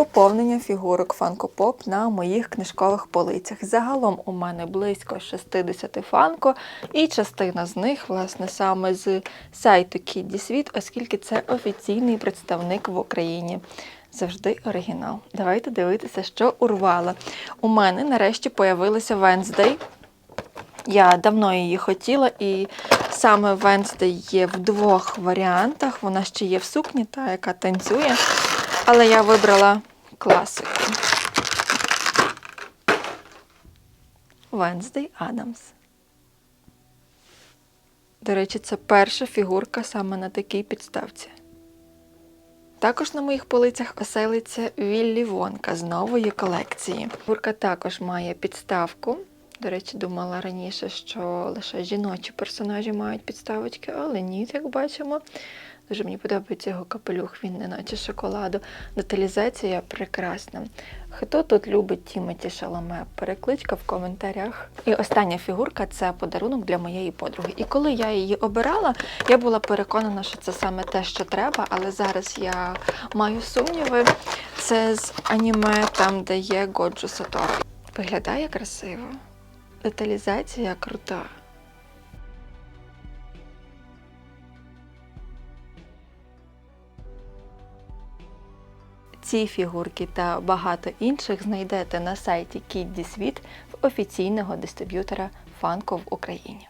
поповнення фігурок Pop на моїх книжкових полицях. Загалом у мене близько 60 фанко, і частина з них, власне, саме з сайту Kiddy Світ, оскільки це офіційний представник в Україні. Завжди оригінал. Давайте дивитися, що урвала. У мене нарешті появилася Wednesday. Я давно її хотіла, і саме Wednesday є в двох варіантах. Вона ще є в сукні, та яка танцює. Але я вибрала класику. Wednesday Adams. До речі, це перша фігурка саме на такій підставці. Також на моїх полицях оселиться Віллі Вонка з нової колекції. Фігурка також має підставку. До речі, думала раніше, що лише жіночі персонажі мають підставочки, але ні, як бачимо. Дуже мені подобається його капелюх, він не наче шоколаду. Деталізація прекрасна. Хто тут любить Тімоті Шаломе? Перекличка в коментарях. І остання фігурка це подарунок для моєї подруги. І коли я її обирала, я була переконана, що це саме те, що треба, але зараз я маю сумніви. Це з аніме, там, де є Годжо Сатору. Виглядає красиво. Деталізація крута. Ці фігурки та багато інших знайдете на сайті Кідді Світ в офіційного дистриб'ютора Фанко в Україні.